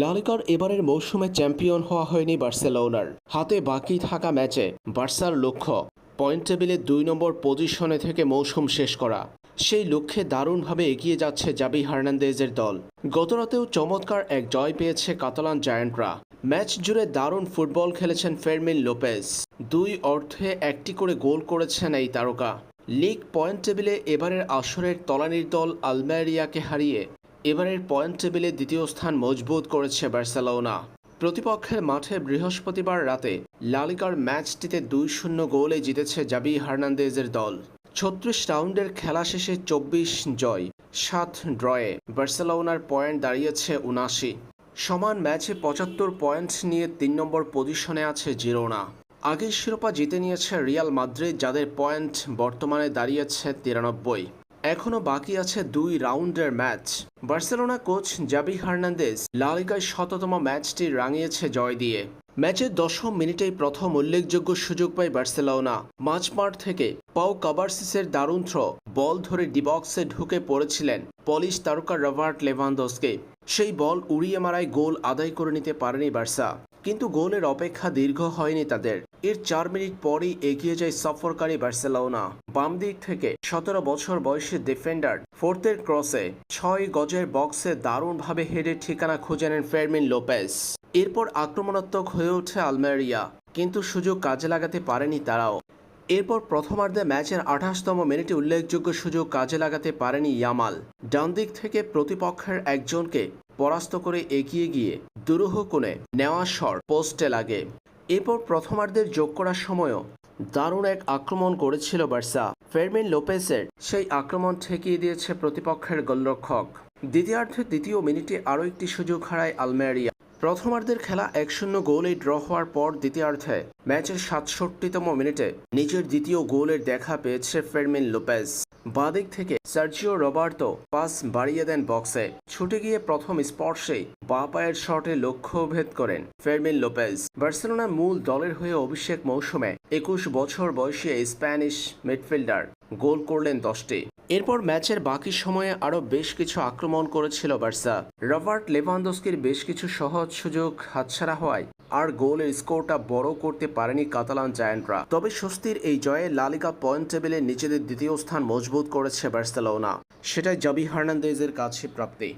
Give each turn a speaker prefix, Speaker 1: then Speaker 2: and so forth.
Speaker 1: লালিকার এবারের মৌসুমে চ্যাম্পিয়ন হওয়া হয়নি বার্সেলোনার। হাতে বাকি থাকা ম্যাচে বার্সার লক্ষ্য, পয়েন্ট টেবিলে দুই নম্বর পজিশনে থেকে মৌসুম শেষ করা। সেই লক্ষ্যে দারুণভাবে এগিয়ে যাচ্ছে জাবি হার্নান্দেজের দল। গতরাতেও চমৎকার এক জয় পেয়েছে কাতালান জায়ান্টরা। ম্যাচ জুড়ে দারুণ ফুটবল খেলেছেন ফেরমিন লোপেজ। দুই অর্থে একটি করে গোল করেছেন এই তারকা। লিগ পয়েন্ট টেবিলে এবারের আসরের তলানির দল আলমেরিয়াকে হারিয়ে এবারের পয়েন্ট টেবিলে দ্বিতীয় স্থান মজবুত করেছে বার্সেলোনা। প্রতিপক্ষের মাঠে বৃহস্পতিবার রাতে লালিকার ম্যাচটিতে দুই শূন্য গোলে জিতেছে জাবি হার্নান্দেজের দল। ছত্রিশ রাউন্ডের খেলা শেষে চব্বিশ জয়, সাত ড্রয়ে বার্সেলোনার পয়েন্ট দাঁড়িয়েছে উনাশি সমান ম্যাচে পঁচাত্তর পয়েন্ট নিয়ে তিন নম্বর পজিশনে আছে জিরোনা। আগের শিরোপা জিতে নিয়েছে রিয়াল মাদ্রিদ, যাদের পয়েন্ট বর্তমানে দাঁড়িয়েছে তিরানব্বই। এখনও বাকি আছে দুই রাউন্ডের ম্যাচ। বার্সেলোনা কোচ জাবি হার্নান্দেজ লালিগায় শততম ম্যাচটি রাঙিয়েছে জয় দিয়ে। ম্যাচের দশম মিনিটেই প্রথম উল্লেখযোগ্য সুযোগ পায় বার্সেলোনা। মাঝমাঠ থেকে পাও কাবার্সিসের দারুণ থ্রো, বল ধরে ডিবক্সে ঢুকে পড়েছিলেন পলিশ তারকা রবার্ট লেভানদোসকে সেই বল উড়িয়ে মারায় গোল আদায় করে নিতে পারেনি বার্সা, কিন্তু গোলের অপেক্ষা দীর্ঘ হয়নি তাদের। এর চার মিনিট পরই এগিয়ে যায় সফরকারী বার্সেলোনা। বাম দিক থেকে সতেরো বছর বয়সী ডিফেন্ডার ফোর্থের ক্রসে ছয় গজের বক্সে দারুণভাবে হেডের ঠিকানা খুঁজে নেন ফেরমিন লোপেস এরপর আক্রমণাত্মক হয়ে ওঠে আলমেরিয়া, কিন্তু সুযোগ কাজে লাগাতে পারেনি তারাও। এরপর প্রথমার্ধে ম্যাচের আঠাশতম মিনিটে উল্লেখযোগ্য সুযোগ কাজে লাগাতে পারেনি ইয়ামাল। ডান দিক থেকে প্রতিপক্ষের একজনকে পরাস্ত করে এগিয়ে গিয়ে দুরূহ কোণে নেওয়া শট পোস্টে লাগে। এরপর প্রথমার্ধের যোগ করার সময়ও দারুণ এক আক্রমণ করেছিল বার্সা। ফেরমিন লোপেসের সেই আক্রমণ ঠেকিয়ে দিয়েছে প্রতিপক্ষের গোলরক্ষক। দ্বিতীয়ার্ধে দ্বিতীয় মিনিটে আরও একটি সুযোগ হারায় আলমেরিয়া। প্রথমার্ধের খেলা এক শূন্য গোলে ড্র হওয়ার পর দ্বিতীয়ার্ধে ম্যাচের সাতষট্টিতম মিনিটে নিজের দ্বিতীয় গোলের দেখা পেয়েছে ফেরমিন লোপেজ। বাদিক থেকে সার্জিও রবার্তো পাস বাড়িয়ে দেন বক্সে। ছুটে গিয়ে প্রথম স্পর্শে বা পায়ের শটে লক্ষ্যভেদ করেন ফেরমিন লোপেজ। বার্সেলোনা মূল দলের হয়ে অভিষেক মৌসুমে একুশ বছর বয়সী স্প্যানিশ মিডফিল্ডার গোল করলেন দশটি। এরপর ম্যাচের বাকি সময়ে আরও বেশ কিছু আক্রমণ করেছিল বার্সা। রবার্ট লেভানদস্কির বেশ কিছু সহজ সুযোগ হাতছাড়া হওয়ায় আর গোলের স্কোরটা বড় করতে পারেনি কাতালান জায়ান্টরা। তবে স্বস্তির এই জয়ে লালিকা পয়েন্ট টেবিলে নিজেদের দ্বিতীয় স্থান মজবুত করেছে বার্সেলোনা। সেটাই জাবি হার্নান্দেজের কাছে প্রাপ্তি।